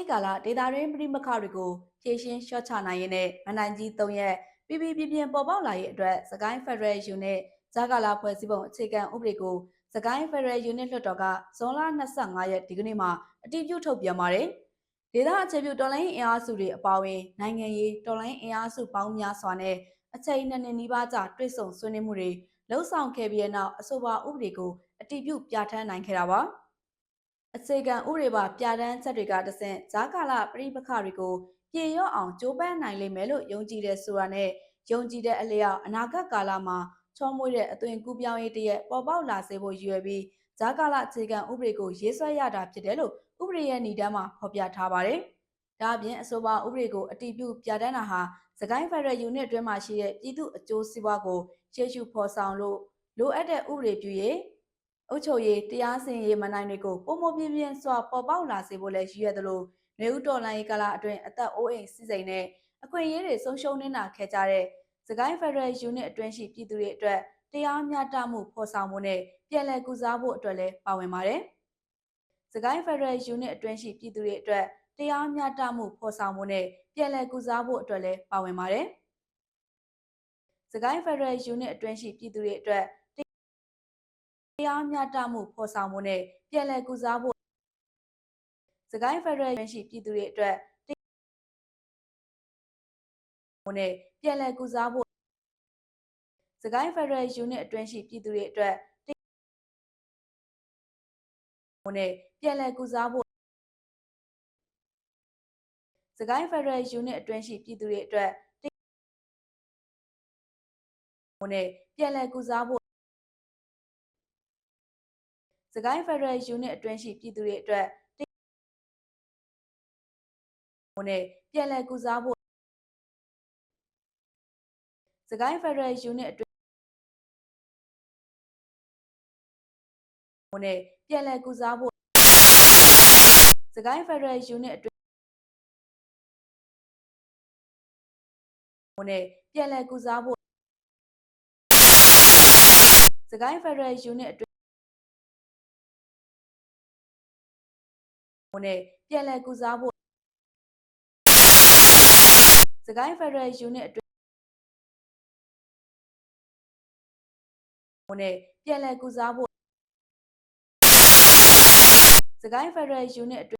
ရေးကာလဒေတာရင်းပြိမခတွေကိုဖြည့်ရှင်းလျှော့ချနိုင်ရေးနဲ့မနိုင်ကြီး၃ရက်ပြည်ပြည်ပြင်းပြင်းပေါ်ပေါက်လာရေးအတွက်စကိုင်းဖက်ဒရယ်ယူနစ်ဇာကာလာဖွဲ့စည်းပုံအခြေခံဥပဒေကိုစကိုင်းဖက်ဒရယ်ယူနစ်လွှတ်တော်ကဇွန်လ25ရက်ဒီကနေ့မှာအတည်ပြုထုတ်ပြန်ပါတယ်။ဒေသအခြေပြုတော်လိုင်းအင်အားစုတွေအပါအဝင်နိုင်ငံရေးတော်လိုင်းအင်အားစုပေါင်းများစွာနဲ့အချိန်နှစ်နှစ်နီးပါးကြာတွေ့ဆုံဆွေးနွေးမှုတွေလှုပ်ဆောင်ခဲ့ပြီးတဲ့နောက်အဆိုပါဥပဒေကိုအတည်ပြုပြဋ္ဌာန်းနိုင်ခဲ့တာပါ။ အခြေခံဥပဒေပါပြဋ္ဌာန်းချက်တွေကတဆင့်ဂျာကာလာပြည်ပခတွေကိုပြေရော့အောင်ကြိုးပမ်းနိုင်လိမ့်မယ်လို့ယုံကြည်တဲ့ဆိုတာနဲ့ယုံကြည်တဲ့အလျောက်အနာဂတ်ကာလမှာချောမွေ့တဲ့အသွင်ကူးပြောင်းရေးတရက်ပေါ်ပေါက်လာစေဖို့ရည်ရွယ်ပြီးဂျာကာလာအခြေခံဥပဒေကိုရေးဆွဲရတာဖြစ်တယ်လို့ဥပဒေရဲ့ညီတမ်းမှာဖော်ပြထားပါတယ်။ဒါအပြင်အဆိုပါဥပဒေကိုအတည်ပြုပြဋ္ဌာန်းတာဟာစကိုင်းဖက်ဒရယ်ယူနစ်အတွင်းမှာရှိတဲ့ပြည်သူအကျိုးစီးပွားကိုရှေ့ရှုဖော်ဆောင်လို့လိုအပ်တဲ့ဥပဒေပြုရေး အုပ်ချုပ်ရေးတရားစီရင်ရေးမနိုင်တွေကိုပုံမပြင်းပြင်းစွာပေါ်ပေါက်လာစေဖို့လည်းရည်ရွယ်သလိုနေဦးတော်လိုင်းကာလအတွင်းအသက်အိုးအိမ်စီစဉ်နဲ့အခွင့်အရေးတွေဆုံးရှုံးနေတာခဲ့ကြတဲ့စကိုင်းဖက်ဒရယ်ယူနစ်အတွင်းရှိပြည်သူတွေအတွက်တရားမျှတမှုဖော်ဆောင်မှုနဲ့ပြည်လည်ကူစားဖို့အတွက်လည်းပါဝင်ပါတယ်။စကိုင်းဖက်ဒရယ်ယူနစ်အတွင်းရှိပြည်သူတွေအတွက်တရားမျှတမှုဖော်ဆောင်မှုနဲ့ပြည်လည်ကူစားဖို့အတွက်လည်းပါဝင်ပါတယ်။စကိုင်းဖက်ဒရယ်ယူနစ်အတွင်းရှိပြည်သူတွေအတွက် တရားမျှတမှုဖော်ဆောင်မှုနဲ့ပြည်လည်ကူစားဖို့စကိုင်းဖက်ဒရယ်ယူနစ်ရှိပြည်သူတွေအတွက်မှုနဲ့ပြည်လည်ကူစားဖို့စကိုင်းဖက်ဒရယ်ယူနစ်အတွင်းရှိပြည်သူတွေအတွက်မှုနဲ့ပြည်လည်ကူစားဖို့စကိုင်းဖက်ဒရယ်ယူနစ်အတွင်းရှိပြည်သူတွေအတွက်မှုနဲ့ပြည်လည်ကူစားဖို့ စကိုင်းဖက်ဒရယ်ယူနစ်အတွင်းရှိပြည်သူတွေအတွက်မှုနဲ့ပြည်လည်ကူစားဖို့စကိုင်းဖက်ဒရယ်ယူနစ်အတွင်းမှုနဲ့ပြည်လည်ကူစားဖို့စကိုင်းဖက်ဒရယ်ယူနစ်အတွင်းမှုနဲ့ပြည်လည်ကူစားဖို့စကိုင်းဖက်ဒရယ်ယူနစ်အတွင်း နဲ့ပြည်လည်ကူစားဖို့စကိုင်းဖက်ဒရယ်ယူနစ်အတွင်းမှုနဲ့ပြည်လည်ကူစားဖို့စကိုင်းဖက်ဒရယ်ယူနစ်အတွင်း